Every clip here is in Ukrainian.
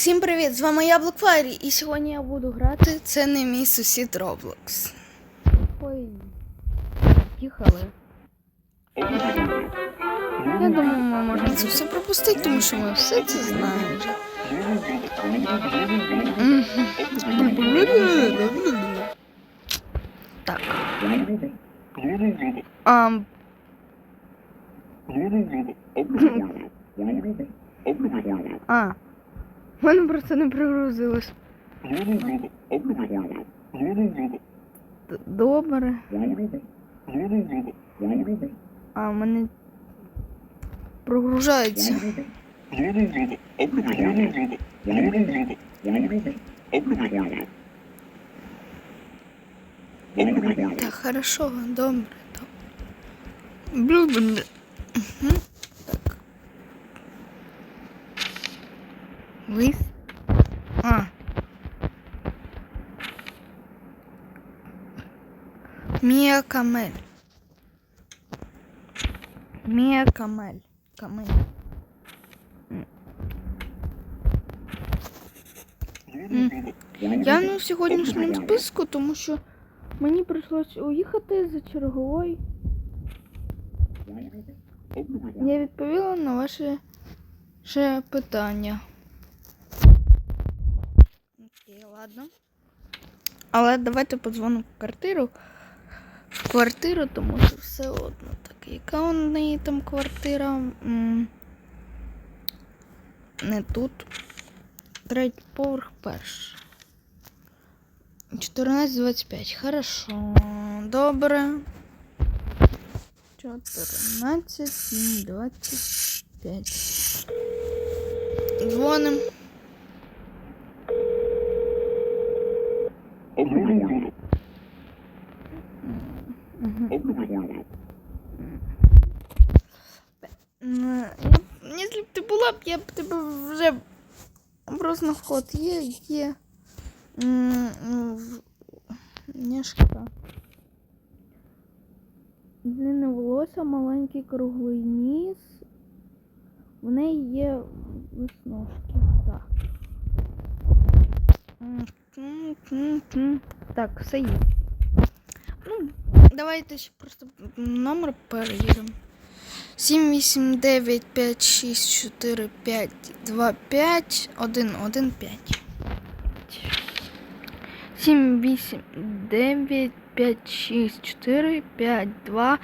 Всім привіт! З вами я Блокфайрі, і сьогодні я буду грати. Це не мій сусід Роблокс. Ой. Їхали. Я думаю, ми можемо це все пропустити, тому що ми все це знаємо вже. Так. Ам, а. В мене просто не прогрузилось. Д- Добре. А в мене прогружається. Так, хорошо, добре. Добре. Так. Вис. А. Мія Камель. Мія Камель. Камель. Я не в сьогоднішньому списку, тому що мені прийшлось уїхати за черговою. Я відповіла на ваше ще питання. Окей, ладно. Але давайте подзвонимо в квартиру. В квартиру, тому що все одно таке. Яка у неї там квартира? Не тут. Третій поверх перший. 14.25. Хорошо. Добре. 14.25. Дзвоним. М, я- Якщо б я б тебе вже просто вход є, є. М, ну, Няшка. Длинне волосся, маленький круглий ніс. В неї є веснушки. Так. Так, все є. Ну, давайте ще просто номер перевіримо. 7, 8, 9, 5, 6, 4, 5, 2, 5, 1, 1, 5. 7, 8, 9, 5, 6, 4, 5, 2,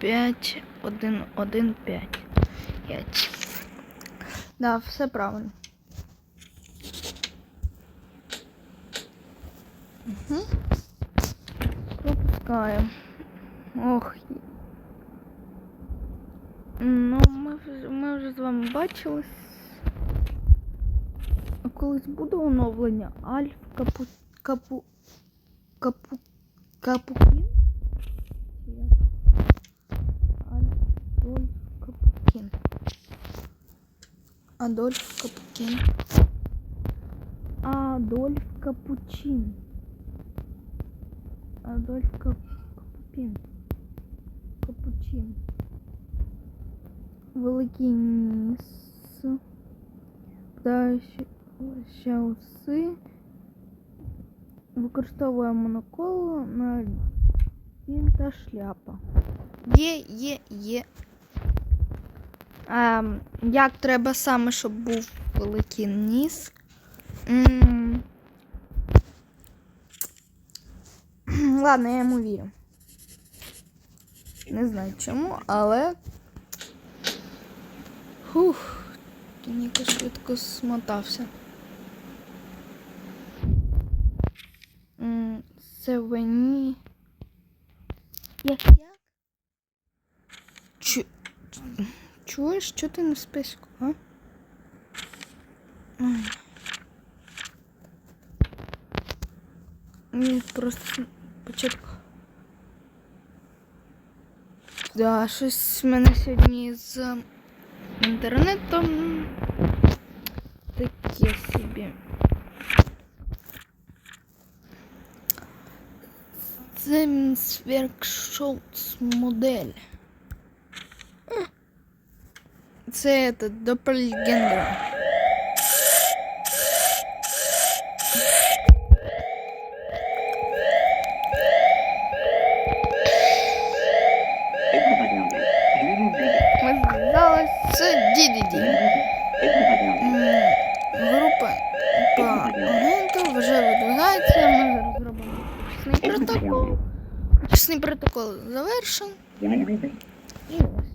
5, 1, 1, 5. 5. Да, все правильно. Угу. Пропускаємо. Ох. Ну, ми вже, ми вже з вами бачились. А колись буде оновлення Альф Капу Капу Капу Капукін? Чи як? Адольф Капукін. Адольф Капукін. Адольф Капучин. Адольф Кап... Капупін. Капучин. Великий ніс. Пташі уси. Використовує моноколо на він та шляпа. Є, є, є. Ем, як треба саме, щоб був великий ніс? М. Ладно, я йому вірю. Не знаю чому, але. Фух, Ніка швидко смотався. М, Севені. Як як? Чу... Чуєш, що ти на списку, а? Ні, просто початку. Да, щось мене сьогодні з Интернетом Інтернетом таке собі. модель. Это этот дополь. вже видвигається, ми розробимо ручний протокол. Ручний протокол завершен. І ось.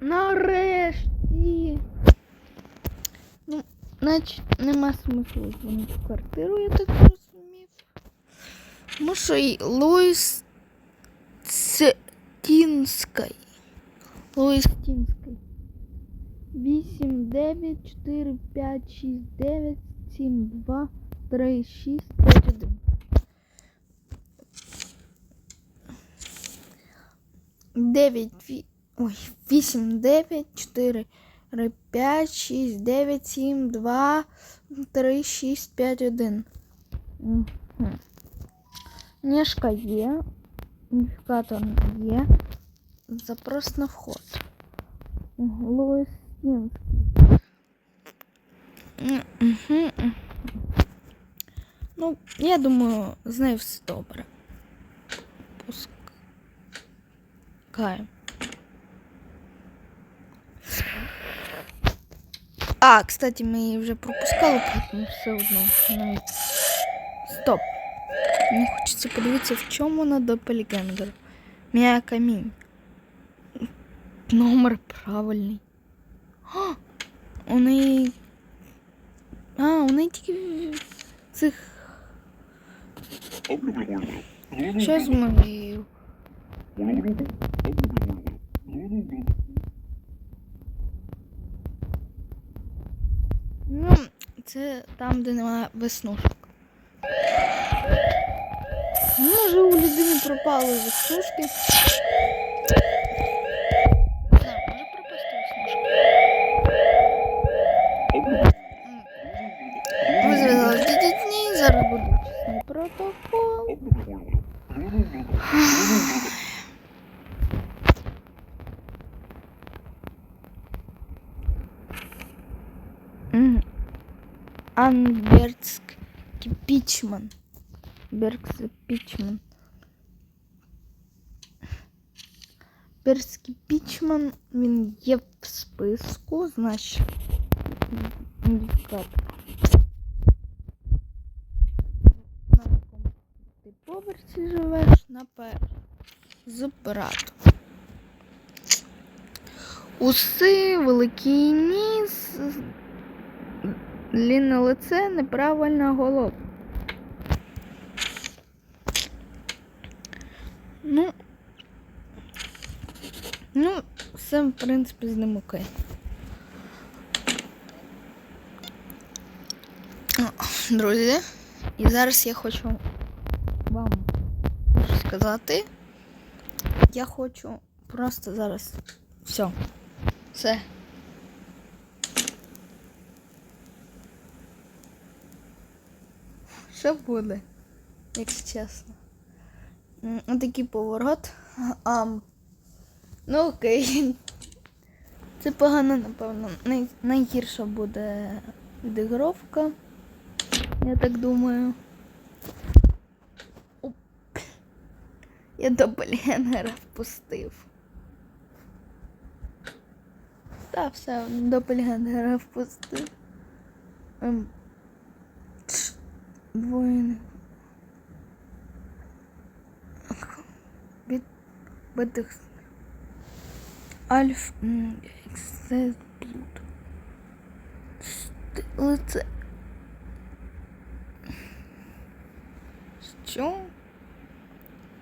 Нарешті. Ну, значить, нема смислу дзвонити квартиру, я так розумів. Тому що і Луїс Тінський. Луїс Тінський. 8, 9, 4, 5, 6, 9, 7, 2, 3, 6, 5, 1. Дев'ять, ой, вісім, дев'ять, чотири, п'ять, шість, дев'ять, сім, два, три, шість, п'ять, один. Книжка є, ідентифікатор є, запрос на вход. Луїстінський. Мгм. Ну, я думаю, з нею все добре. Пускаємо. А, кстати, ми її вже пропускали, тому все одно. Навіть... Стоп. Мені хочеться подивитися, в чому вона допельгенгер. Мія камінь. Номер правильний. У неї. А, у неї тільки цих. Що з моєю? Ну, це там, де немає веснушок. Може, у людини пропали веснушки. Анберцк Пічман. Беркс Пічман. Берський Пічман, він є в списку, значить. ідентифікатор. На якому ти поверсі живеш на пер. З пиратом. Уси, великий ніс, Длінне лице, неправильна головка. Ну, ну, все, в принципі, з ним окей. Друзі, і зараз я хочу вам сказати. Я хочу просто зараз все. Все. Що буде, якщо чесно? Отакий поворот. А, ну окей. Це погано, напевно. Най, найгірша буде відігровка. Я так думаю. Оп. Я доppelgängера впустив. Та все, доppelgängera впустив. Ем. Від битих Альф м, Ексес Блуд. Лице. Що?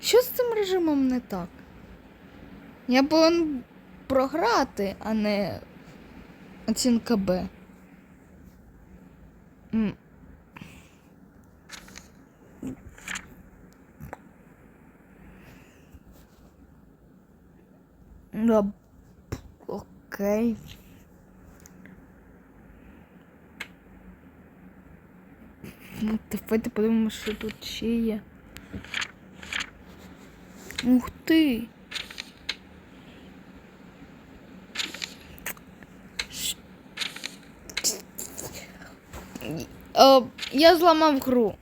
Що з цим режимом не так? Я повинен програти, а не оцінка Б. Да. Окей. Ну, давайте подивимося, що тут ще. Ух Е, я зламав гру.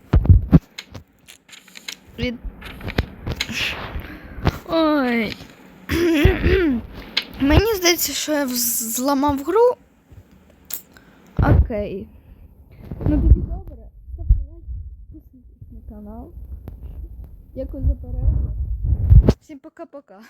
Мені здається, що я зламав гру. Окей. Ну тоді добре. Ставте лайк, підписуйтесь на канал. Дякую за перегляд. Всім пока-пока.